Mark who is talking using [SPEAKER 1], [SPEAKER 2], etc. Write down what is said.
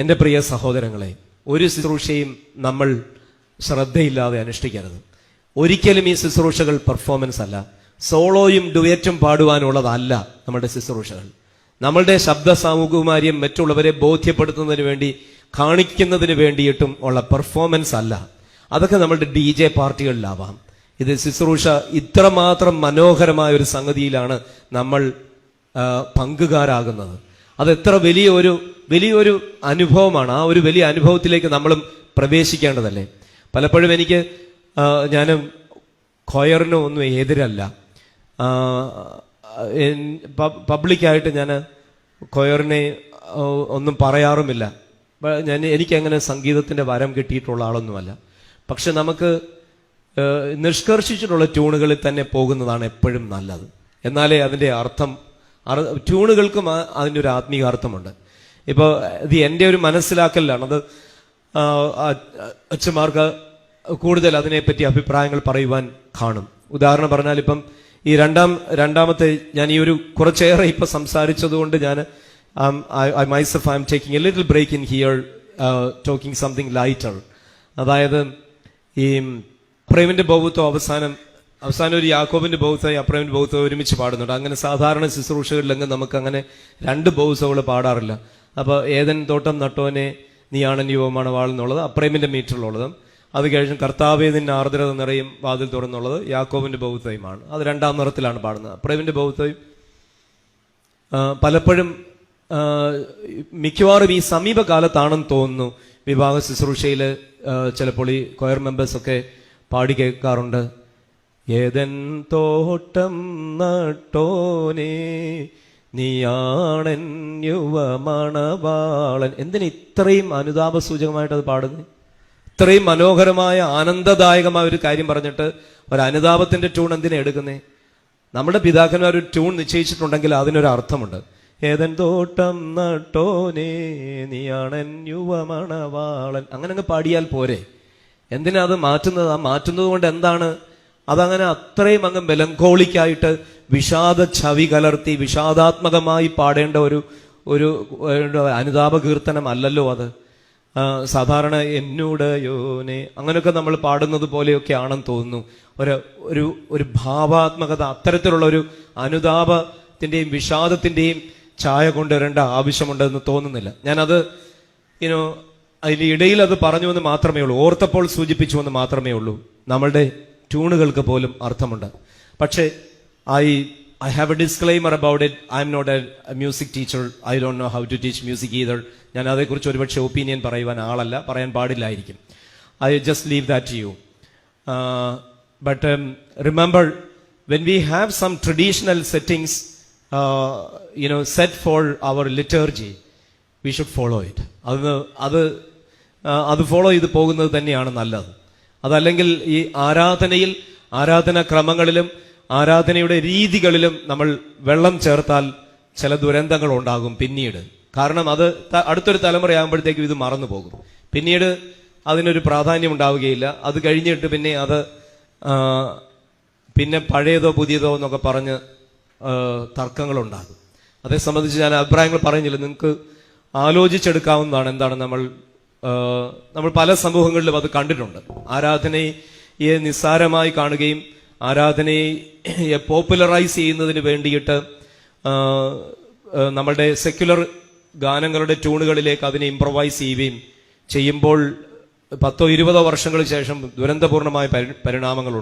[SPEAKER 1] എന്റെ പ്രിയ സഹോദരങ്ങളെ ഒരു ശുശ്രൂഷയും നമ്മൾ ശ്രദ്ധയില്ലാതെ അനുഷ്ഠിക്കരുത്. ഒരിക്കലും ഈ ശുശ്രൂഷകൾ പെർഫോമൻസ് അല്ല. സോളോയും ഡുയറ്റും പാടുവാനുള്ളതല്ല നമ്മുടെ ശുശ്രൂഷകൾ. നമ്മളുടെ ശബ്ദ സാമൂഹ്യമാര്യം മറ്റുള്ളവരെ ബോധ്യപ്പെടുത്തുന്നതിന് വേണ്ടി കാണിക്കുന്നതിന് വേണ്ടിയിട്ടും ഉള്ള പെർഫോമൻസ് അല്ല. അതൊക്കെ നമ്മളുടെ ഡി ജെ പാർട്ടികളിലാവാം. ഇത് ശുശ്രൂഷ ഇത്രമാത്രം മനോഹരമായ ഒരു സംഗതിയിലാണ് നമ്മൾ പങ്കുകാരാകുന്നത്. അത് എത്ര വലിയൊരു വലിയൊരു അനുഭവമാണ്. ആ ഒരു വലിയ അനുഭവത്തിലേക്ക് നമ്മളും പ്രവേശിക്കേണ്ടതല്ലേ? പലപ്പോഴും എനിക്ക് ഞാൻ ഖോയറിനോ ഒന്നും എതിരല്ല. പബ്ലിക്കായിട്ട് ഞാൻ കൊയറിനെ ഒന്നും പറയാറുമില്ല. ഞാൻ എനിക്കങ്ങനെ സംഗീതത്തിന്റെ വരം കിട്ടിയിട്ടുള്ള ആളൊന്നുമല്ല. പക്ഷെ നമുക്ക് നിഷ്കർഷിച്ചിട്ടുള്ള ട്യൂണുകളിൽ തന്നെ പോകുന്നതാണ് എപ്പോഴും നല്ലത്. എന്നാലേ അതിന്റെ അർത്ഥം ട്യൂണുകൾക്കും അതിന്റെ ഒരു ആത്മീയ അർത്ഥമുണ്ട് ഇപ്പോൾ ഇത് എന്റെ ഒരു മനസ്സിലാക്കലാണ് അത് അച്ഛന്മാർക്ക് കൂടുതൽ അതിനെപ്പറ്റി അഭിപ്രായങ്ങൾ പറയുവാൻ കാണും. ഉദാഹരണം പറഞ്ഞാൽ ഇപ്പം ഈ രണ്ടാം രണ്ടാമത്തെ ഞാൻ ഈ ഒരു കുറച്ചേറെ ഇപ്പൊ സംസാരിച്ചതുകൊണ്ട് ഞാൻ I myself I'm taking a little break in here talking something lighter അതായത് ഈ പ്രേമിന്റെ ബൗത്വം അവസാനം അവസാനം ഒരു യാക്കോബിന്റെ ബൗത്വം അപ്രേമിന്റെ ബൗത്വം ഒരുമിച്ച് പാടുന്നുണ്ട്. അങ്ങനെ സാധാരണ ശുശ്രൂഷകളിലെങ്കിൽ നമുക്ക് അങ്ങനെ രണ്ട് ബൗസകൾ പാടാറില്ല. അപ്പൊ ഏതൻ തോട്ടം നട്ടോനെ നീയാണ് യുവമാണ് വാളെന്നുള്ളത് അപ്രേമിന്റെ മീറ്ററിലുള്ളത് അത് കഴിഞ്ഞ് കർത്താവേ നിന്നെ ആർദ്രത നിറയും വാതിൽ തുറന്നുള്ളത് യാക്കോബിന്റെ ബൗത്വയുമാണ് അത് രണ്ടാം നിറത്തിലാണ് പാടുന്നത്. അപ്രൈമിന്റെ ബൗത്വയും പലപ്പോഴും മിക്കവാറും ഈ സമീപകാലത്താണെന്ന് തോന്നുന്നു. വിവാഹ ശുശ്രൂഷയിൽ ചിലപ്പോൾ ഈ കൊയർ മെമ്പേഴ്സൊക്കെ പാടി കേൾക്കാറുണ്ട്. ഏതൻ തോട്ടം നട്ടോനെ നീയാണൻ യുവമണവാളൻ. എന്തിന് ഇത്രയും അനുതാപ സൂചകമായിട്ട് അത് പാടുന്നത്? ഇത്രയും മനോഹരമായ ആനന്ദദായകമായ ഒരു കാര്യം പറഞ്ഞിട്ട് ഒരു അനുതാപത്തിന്റെ ട്യൂൺ എന്തിനാ എടുക്കുന്നേ? നമ്മുടെ പിതാക്കന്മാർ ഒരു ട്യൂൺ നിശ്ചയിച്ചിട്ടുണ്ടെങ്കിൽ അതിനൊരു അർത്ഥമുണ്ട്. ഏതൻ തോട്ടം നട്ടോനേ നീയാണൻ യുവമണവാളൻ. അങ്ങനെ അങ്ങ് പാടിയാൽ പോരെ. എന്തിനാ അത് മാറ്റുന്നത്? ആ മാറ്റുന്നത് കൊണ്ട് എന്താണ് അതങ്ങനെ അത്രയും അങ്ങ് മെലങ്കോളിക്കായിട്ട് വിഷാദ ഛവി കലർത്തി വിഷാദാത്മകമായി പാടേണ്ട ഒരു ഒരു അനുതാപ കീർത്തനം അല്ലല്ലോ അത് സാധാരണ എന്നോട് യോനെ അങ്ങനെയൊക്കെ നമ്മൾ പാടുന്നത് പോലെയൊക്കെ ആണെന്ന് തോന്നുന്നു. ഒരു ഒരു ഒരു ഭാവാത്മകത അത്തരത്തിലുള്ള ഒരു അനുതാപത്തിന്റെയും വിഷാദത്തിന്റെയും ഛായ കൊണ്ടുവരേണ്ട ആവശ്യമുണ്ടെന്ന് തോന്നുന്നില്ല. ഞാനത് യുനോ അതിന്റെ ഇടയിൽ അത് പറഞ്ഞു എന്ന് മാത്രമേ ഉള്ളൂ. ഓർത്തപ്പോൾ സൂചിപ്പിച്ചു എന്ന് മാത്രമേ ഉള്ളൂ. നമ്മളുടെ ട്യൂണുകൾക്ക് പോലും അർത്ഥമുണ്ട്. പക്ഷേ I I have a disclaimer about it I'm not a music teacher I don't know how to teach music either ഞാൻ അതേക്കുറിച്ച് ഒരുപക്ഷെ ഒപ്പീനിയൻ പറയുവാൻ ആളല്ല. പറയാൻ പാടില്ലായിരിക്കും. I just leave that you but remember when we have some traditional settings you know set for our liturgy we should follow it അത് അത് ആ, അത് ഫോളോ ചെയ്ത് പോകുന്നത് തന്നെയാണ് നല്ലത്. അതല്ലെങ്കിൽ ഈ ആരാധനയിൽ ആരാധന ക്രമങ്ങളിലും ആരാധനയുടെ രീതികളിലും നമ്മൾ വെള്ളം ചേർത്താൽ ചില ദുരന്തങ്ങൾ ഉണ്ടാകും പിന്നീട്. കാരണം അത് അടുത്തൊരു തലമുറയാകുമ്പോഴത്തേക്കും ഇത് മറന്നു പോകും. പിന്നീട് അതിനൊരു പ്രാധാന്യം ഉണ്ടാവുകയില്ല. അത് കഴിഞ്ഞിട്ട് പിന്നെ അത് പിന്നെ പഴയതോ പുതിയതോ എന്നൊക്കെ പറഞ്ഞ് തർക്കങ്ങളുണ്ടാകും. അതേ സംബന്ധിച്ച് ഞാൻ അഭിപ്രായങ്ങൾ പറയുന്നില്ല നിങ്ങൾക്ക് ആലോചിച്ചെടുക്കാവുന്നതാണ് എന്താണ് നമ്മൾ നമ്മൾ പല സമൂഹങ്ങളിലും അത് കണ്ടിട്ടുണ്ട്. ആരാധനയെ നിസ്സാരമായി കാണുകയും ആരാധനയെ പോപ്പുലറൈസ് ചെയ്യുന്നതിന് വേണ്ടിയിട്ട് നമ്മളുടെ സെക്യുലർ ഗാനങ്ങളുടെ ട്യൂണുകളിലേക്ക് അതിനെ ഇംപ്രവൈസ് ചെയ്യുകയും ചെയ്യുമ്പോൾ പത്തോ ഇരുപതോ വർഷങ്ങൾക്ക് ശേഷം ദുരന്തപൂർണമായ പരി- പരിണാമങ്ങൾ